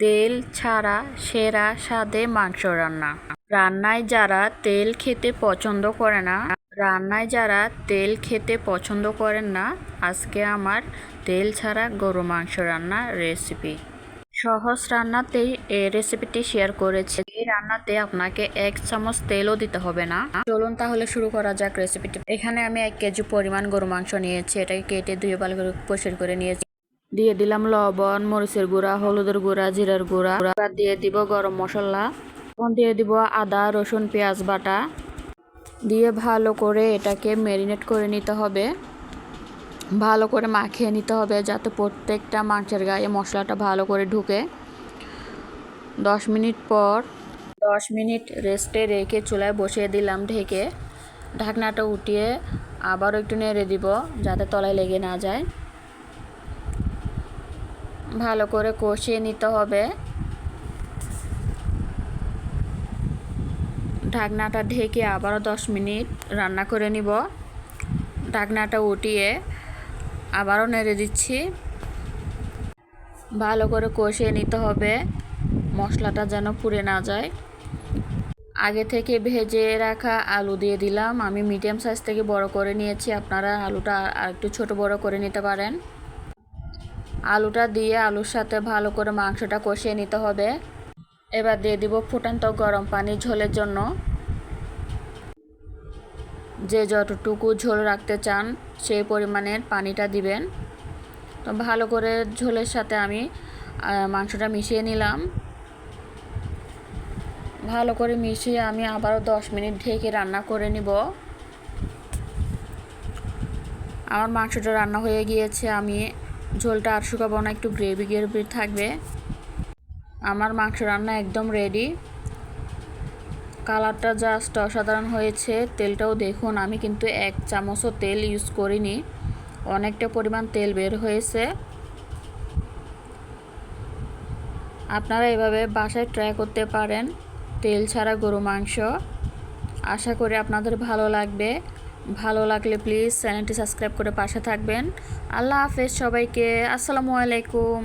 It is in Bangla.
তেল ছাড়া সেরা স্বাদে মাংস রান্না। রান্নায় যারা তেল খেতে পছন্দ করে না, রান্নায় যারা তেল খেতে পছন্দ করেন না, আজকে আমার তেল ছাড়া গরু মাংস রান্নার রেসিপি সহজ রান্নাতেই এই রেসিপিটি শেয়ার করেছি। এই রান্নাতে আপনাকে এক চামচ তেলও দিতে হবে না। চলুন তাহলে শুরু করা যাক রেসিপিটি এখানে আমি এক কেজি পরিমাণ গরু মাংস নিয়েছি। এটাকে কেটে ধুয়ে ভালো করে পরিষ্কার করে নিয়েছি। দিয়ে দিলাম লবণ, মরিচের গুঁড়া, হলুদের গুঁড়া, জিরার গুঁড়া। দিয়ে দিব গরম মশলা। এখন দিয়ে দিব আদা, রসুন, পেঁয়াজ বাটা। দিয়ে ভালো করে এটাকে ম্যারিনেট করে নিতে হবে। ভালো করে মাখিয়ে নিতে হবে যাতে প্রত্যেকটা মাংসের গায়ে মশলাটা ভালো করে ঢুকে। দশ মিনিট পর দশ মিনিট রেস্টে রেখে চুলায় বসিয়ে দিলাম ঢেকে। ঢাকনাটা উঠিয়ে আবারও একটু নেড়ে দিব যাতে তলায় লেগে না যায়। ভালো করে কষিয়ে নিতে হবে। ঢাকনাটা ঢেকে আবারও দশ মিনিট রান্না করে নিব। ঢাকনাটা উঠিয়ে আবারও নেড়ে দিচ্ছি। ভালো করে কষিয়ে নিতে হবে। মশলাটা যেন পুড়ে না যায়। আগে থেকে ভেজে রাখা আলু দিয়ে দিলাম। আমি মিডিয়াম সাইজ থেকে বড় করে নিয়েছি। আপনারা আলুটা আর একটু ছোট বড় করে নিতে পারেন। আলুটা দিয়ে আলুর সাথে ভালো করে মাংসটা কষিয়ে নিতে হবে। এবার দিয়ে দিব ফুটান্ত গরম পানি ঝোলের জন্য। যে যতটুকু ঝোল রাখতে চান, সেই পরিমাণের পানিটা দিবেন। তো ভালো করে ঝোলের সাথে আমি মাংসটা মিশিয়ে নিলাম। ভালো করে মিশিয়ে আমি আবারও দশ মিনিট ঢেকে রান্না করে নিব। আমার মাংসটা রান্না হয়ে গিয়েছে, আমি ঝোলটা আর শুকাবো না, একটু গ্রেভি গ্রেভি থাকবে। আমার মাংস রান্না একদম রেডি কালারটা জাস্ট অসাধারণ হয়েছে, তেলটাও দেখুন, আমি কিন্তু এক চামচও তেল ইউজ করিনি। অনেকটা পরিমাণ তেল বের হয়েছে। আপনারা এভাবে বাসায় ট্রাই করতে পারেন, তেল ছাড়া গরু মাংস। আশা করি আপনাদের ভালো লাগবে। ভালো লাগলে প্লিজ চ্যানেলটি সাবস্ক্রাইব করে পাশে থাকবেন। আল্লাহ হাফেজ সবাইকে। আসসালামু আলাইকুম।